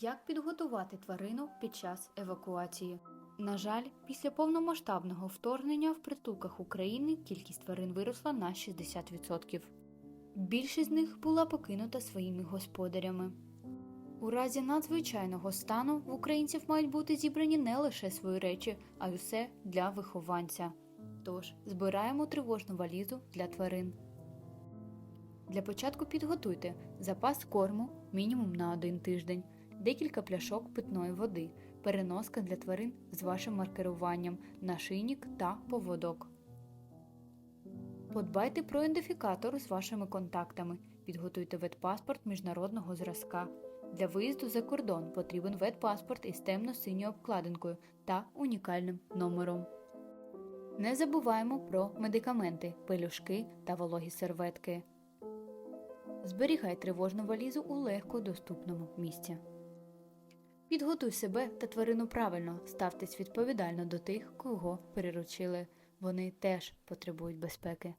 Як підготувати тварину під час евакуації? На жаль, після повномасштабного вторгнення в притулках України кількість тварин виросла на 60%. Більшість з них була покинута своїми господарями. У разі надзвичайного стану в українців мають бути зібрані не лише свої речі, а й усе для вихованця. Тож збираємо тривожну валізу для тварин. Для початку підготуйте запас корму мінімум на один тиждень, декілька пляшок питної води, переноска для тварин з вашим маркеруванням, нашийник та поводок. Подбайте про ідентифікатор з вашими контактами, підготуйте ветпаспорт міжнародного зразка. Для виїзду за кордон потрібен ветпаспорт із темно-синьою обкладинкою та унікальним номером. Не забуваємо про медикаменти, пелюшки та вологі серветки. Зберігай тривожну валізу у легко доступному місці. Підготуй себе та тварину правильно, ставтесь відповідально до тих, кого приручили. Вони теж потребують безпеки.